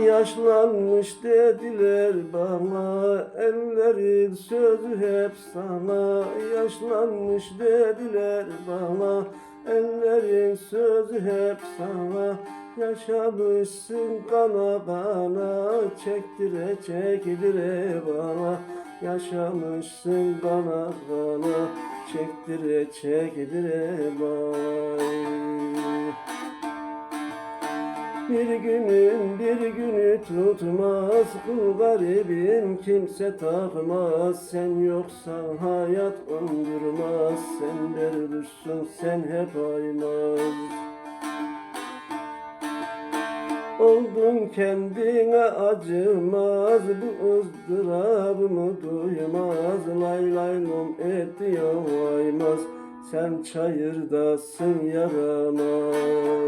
Yaşlanmış dediler bana Ellerin sözü hep sana. Yaşlanmış dediler bana Ellerin sözü hep sana. Yaşamışsın kana kana Çektire çekdire bana. Yaşamışsın kana kana Çektire çekdire bana bir günün bir günü tutmaz Bu garibim kimse takmaz. Sen yoksan hayat ondurmaz Sen dervişsin sen hep aymaz. Oldun kendine acımaz Bu ızdırabımı duymaz? Lay lay lom ediyor aymaz Sen çayırdasın yaramaz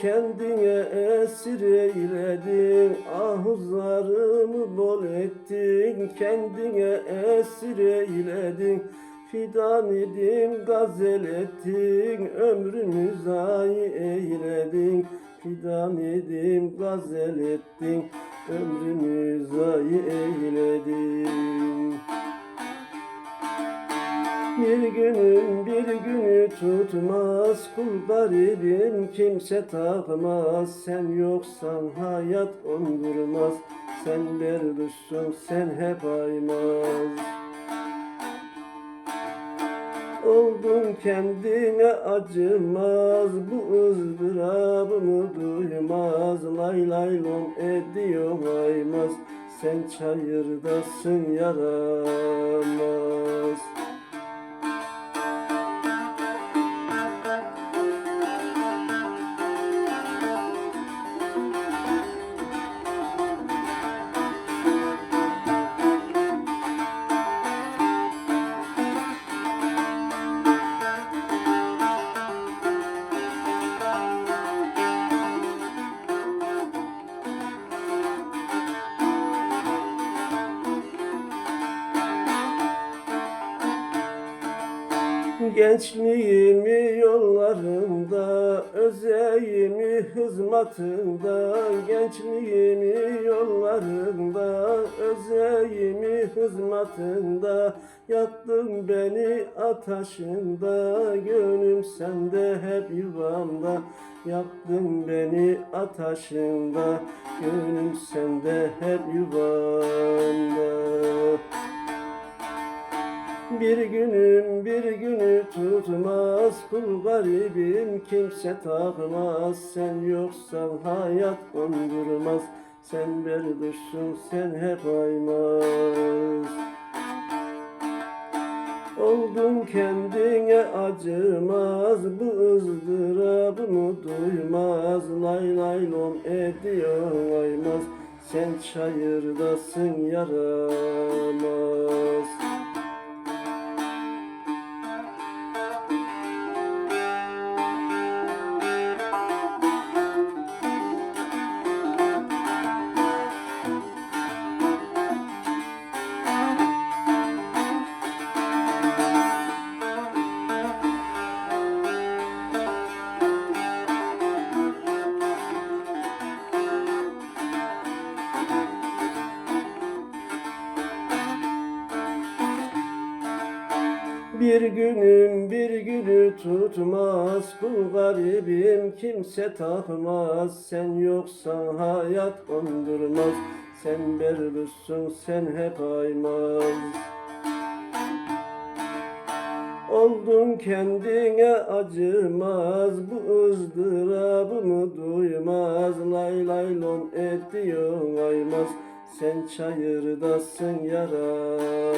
kendine esir eyledin. Ahuzlarımı bol ettin, kendine esir eyledin. Fidan idim, gazel ettin, ömrümü zayi eyledin. Fidan idim, gazel ettin, ömrümü zayi eyledin. Bir günün bir günü tutmaz Kul garibim kimse takmaz Sen yoksan hayat ondurmaz Sen berlüşsün sen hep aymaz. Oldun kendine acımaz Bu ızdırabımı duymaz? Lay lay lom ediyor aymaz Sen çayırdasın yaramaz Gençliğimi yollarında, özeyimi hizmetinde Gençliğimi yollarında, özeyimi hizmetinde Yaktın beni ataşında, gönlüm sende hep yuvamda. Yaktın beni ataşında, gönlüm sende hep yuvamda bir günüm bir günü tutmaz. Kul garibim kimse takmaz. Sen yoksan hayat ondurmaz Sen berduşsun sen hep aymaz. Oldun kendine acımaz. Bu ızdırabımı duymaz? Lay lay ediyor aymaz. Sen çayırdasın yaramaz Bir günüm bir günü tutmaz Kul garibim kimse takmaz. Sen yoksan hayat ondurmaz Sen berlüşsün sen hep aymaz. Oldun kendine acımaz Bu ızdırabımı duymaz? Lay lay lon ediyor aymaz. Sen çayırdasın yaramaz